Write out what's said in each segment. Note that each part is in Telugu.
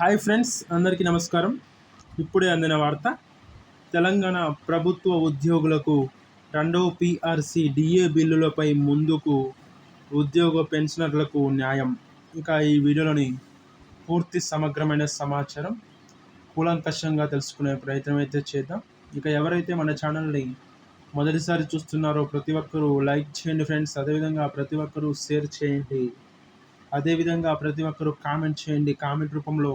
హాయ్ ఫ్రెండ్స్ అందరికీ నమస్కారం. ఇప్పుడే అందిన వార్త తెలంగాణ ప్రభుత్వ ఉద్యోగులకు రెండవ పీఆర్సీ డిఏ బిల్లులపై ముందుకు ఉద్యోగ పెన్షనర్లకు న్యాయం. ఇంకా ఈ వీడియోలోని పూర్తి సమగ్రమైన సమాచారం కూలంకషంగా తెలుసుకునే ప్రయత్నం అయితే చేద్దాం. ఇక ఎవరైతే మన ఛానల్ని మొదటిసారి చూస్తున్నారో ప్రతి ఒక్కరూ లైక్ చేయండి ఫ్రెండ్స్ అదేవిధంగా ప్రతి ఒక్కరూ షేర్ చేయండి. అదేవిధంగా ప్రతి ఒక్కరూ కామెంట్ చేయండి. కామెంట్ రూపంలో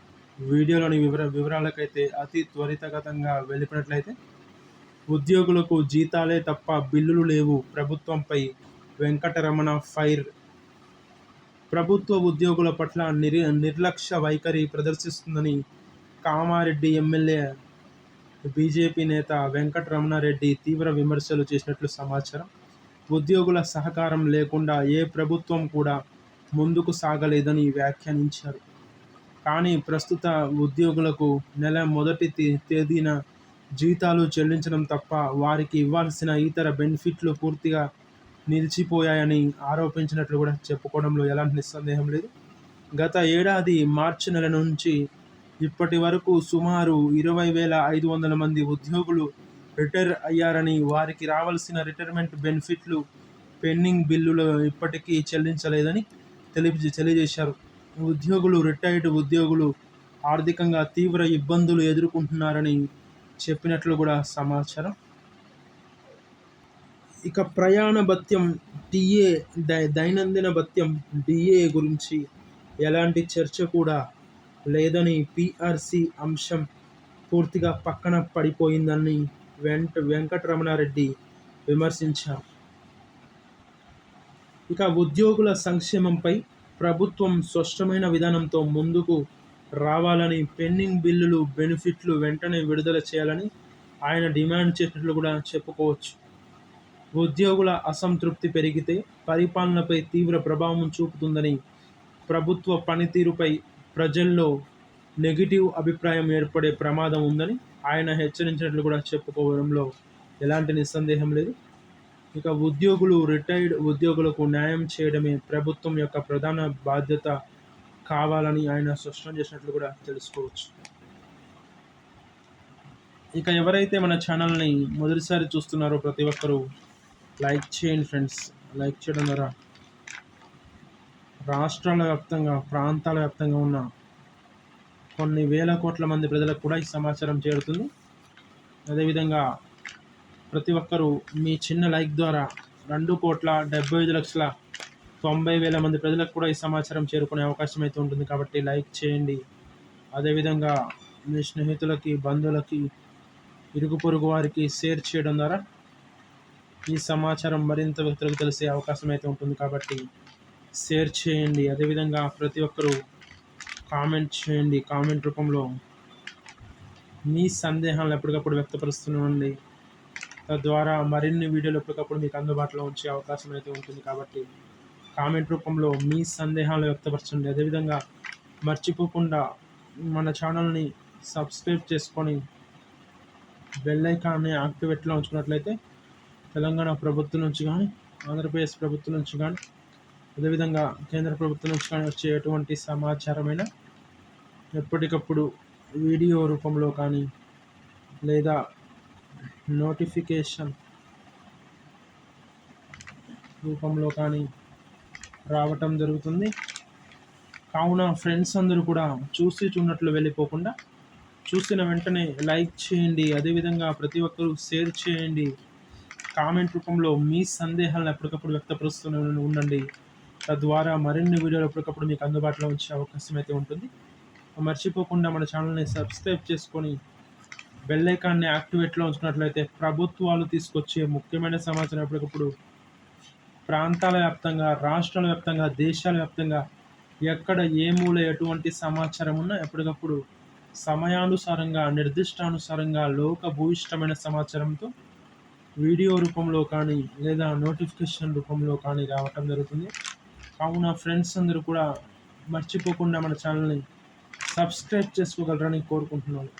వీడియోలోని వివర వివరాలకైతే అతి త్వరితగతంగా వెళ్ళిపోయినట్లయితే ఉద్యోగులకు జీతాలే తప్ప బిల్లులు లేవు. ప్రభుత్వంపై వెంకటరమణ ఫైర్. ప్రభుత్వ ఉద్యోగుల పట్ల నిర్ నిర్లక్ష్య వైఖరి ప్రదర్శిస్తుందని కామారెడ్డి ఎమ్మెల్యే బీజేపీ నేత వెంకటరమణారెడ్డి తీవ్ర విమర్శలు చేసినట్లు సమాచారం. ఉద్యోగుల సహకారం లేకుండా ఏ ప్రభుత్వం కూడా ముందుకు సాగలేదని వ్యాఖ్యానించారు. కానీ ప్రస్తుత ఉద్యోగులకు నెల మొదటి తేదీన జీతాలు చెల్లించడం తప్ప వారికి ఇవ్వాల్సిన ఇతర బెనిఫిట్లు పూర్తిగా నిలిచిపోయాయని ఆరోపించినట్లు కూడా చెప్పుకోవడంలో ఎలాంటి నిస్సందేహం లేదు. గత ఏడాది మార్చి నెల నుంచి ఇప్పటి వరకు సుమారు ఇరవై వేల ఐదు వందల మంది ఉద్యోగులు రిటైర్ అయ్యారని వారికి రావాల్సిన రిటైర్మెంట్ బెనిఫిట్లు పెండింగ్ బిల్లులు ఇప్పటికీ చెల్లించలేదని తెలిపి తెలియజేశారు. ఉద్యోగులు రిటైర్డ్ ఉద్యోగులు ఆర్థికంగా తీవ్ర ఇబ్బందులు ఎదుర్కొంటున్నారని చెప్పినట్లు కూడా సమాచారం. ఇక ప్రయాణ భత్యం టీఏ దై దైనందిన భత్యం డిఏ గురించి ఎలాంటి చర్చ కూడా లేదని పిఆర్సి అంశం పూర్తిగా పక్కన పడిపోయిందని వెంట వెంకటరమణారెడ్డి విమర్శించారు. ఇక ఉద్యోగుల సంక్షేమంపై ప్రభుత్వం స్పష్టమైన విధానంతో ముందుకు రావాలని పెండింగ్ బిల్లులు బెనిఫిట్లు వెంటనే విడుదల చేయాలని ఆయన డిమాండ్ చేసినట్లు కూడా చెప్పుకోవచ్చు. ఉద్యోగుల అసంతృప్తి పెరిగితే పరిపాలనపై తీవ్ర ప్రభావం చూపుతుందని ప్రభుత్వ పనితీరుపై ప్రజల్లో నెగిటివ్ అభిప్రాయం ఏర్పడే ప్రమాదం ఉందని ఆయన హెచ్చరించినట్లు కూడా చెప్పుకోవడంలో ఎలాంటి నిస్సందేహం లేదు. ఇక ఉద్యోగులు రిటైర్డ్ ఉద్యోగులకు న్యాయం చేయడమే ప్రభుత్వం యొక్క ప్రధాన బాధ్యత కావాలని ఆయన స్పష్టం చేసినట్లు కూడా తెలుసుకోవచ్చు. ఇక ఎవరైతే మన ఛానల్ని మొదటిసారి చూస్తున్నారో ప్రతి ఒక్కరూ లైక్ చేయండి ఫ్రెండ్స్. లైక్ చేయడం ద్వారా రాష్ట్రాల వ్యాప్తంగా ప్రాంతాల వ్యాప్తంగా ఉన్న కొన్ని వేల కోట్ల మంది ప్రజలకు కూడా ఈ సమాచారం చేరుతుంది. అదేవిధంగా ప్రతి ఒక్కరూ మీ చిన్న లైక్ ద్వారా రెండు కోట్ల డెబ్బై ఐదు లక్షల తొంభై వేల మంది ప్రజలకు కూడా ఈ సమాచారం చేరుకునే అవకాశం అయితే ఉంటుంది కాబట్టి లైక్ చేయండి. అదేవిధంగా మీ స్నేహితులకి బంధువులకి ఇరుగు పొరుగు వారికి షేర్ చేయడం ద్వారా ఈ సమాచారం మరింత వ్యక్తులకు తెలిసే అవకాశం అయితే ఉంటుంది కాబట్టి షేర్ చేయండి. అదేవిధంగా ప్రతి ఒక్కరూ కామెంట్ చేయండి. కామెంట్ రూపంలో మీ సందేహాలను ఎప్పటికప్పుడు వ్యక్తపరుస్తుండండి తద్వారా మరిన్ని వీడియోలు ఎప్పటికప్పుడు మీకు అందుబాటులో ఉంచే అవకాశం అయితే ఉంటుంది కాబట్టి కామెంట్ రూపంలో మీ సందేహాలు వ్యక్తపరచండి. అదేవిధంగా మర్చిపోకుండా మన ఛానల్ని సబ్స్క్రైబ్ చేసుకొని బెల్ ఐకాన్ని యాక్టివేట్లో ఉంచుకున్నట్లయితే తెలంగాణ ప్రభుత్వం నుంచి కానీ ఆంధ్రప్రదేశ్ ప్రభుత్వం నుంచి కానీ అదేవిధంగా కేంద్ర ప్రభుత్వం నుంచి కానీ వచ్చే ఎటువంటి సమాచారమైన ఎప్పటికప్పుడు వీడియో రూపంలో కానీ లేదా నోటిఫికేషన్ రూపంలో కానీ రావటం జరుగుతుంది. కావున ఫ్రెండ్స్ అందరూ కూడా చూసి చూడట్లు వెళ్ళిపోకుండా చూసిన వెంటనే లైక్ చేయండి. అదేవిధంగా ప్రతి ఒక్కరూ షేర్ చేయండి. కామెంట్ రూపంలో మీ సందేహాలను ఎప్పటికప్పుడు వ్యక్తపరుస్తూనే ఉండండి. తద్వారా మరిన్ని వీడియోలు ఎప్పటికప్పుడు మీకు అందుబాటులో ఉంచే అవకాశం అయితే ఉంటుంది. మర్చిపోకుండా మన ఛానల్ని సబ్స్క్రైబ్ చేసుకొని బెల్ ఐకాన్ని యాక్టివేట్లో ఉంచినట్లయితే ప్రభుత్వాలు తీసుకొచ్చే ముఖ్యమైన సమాచారం ఎప్పటికప్పుడు ప్రాంతాల వ్యాప్తంగా రాష్ట్రాల వ్యాప్తంగా దేశాల వ్యాప్తంగా ఎక్కడ ఏ మూల ఎటువంటి సమాచారం ఉన్నా ఎప్పటికప్పుడు సమయానుసారంగా నిర్దిష్టానుసారంగా లోక భూయిష్టమైన సమాచారంతో వీడియో రూపంలో కానీ లేదా నోటిఫికేషన్ రూపంలో కానీ రావటం జరుగుతుంది. కావున ఫ్రెండ్స్ అందరూ కూడా మర్చిపోకుండా మన ఛానల్ని సబ్స్క్రైబ్ చేసుకోగలరని కోరుకుంటున్నాను.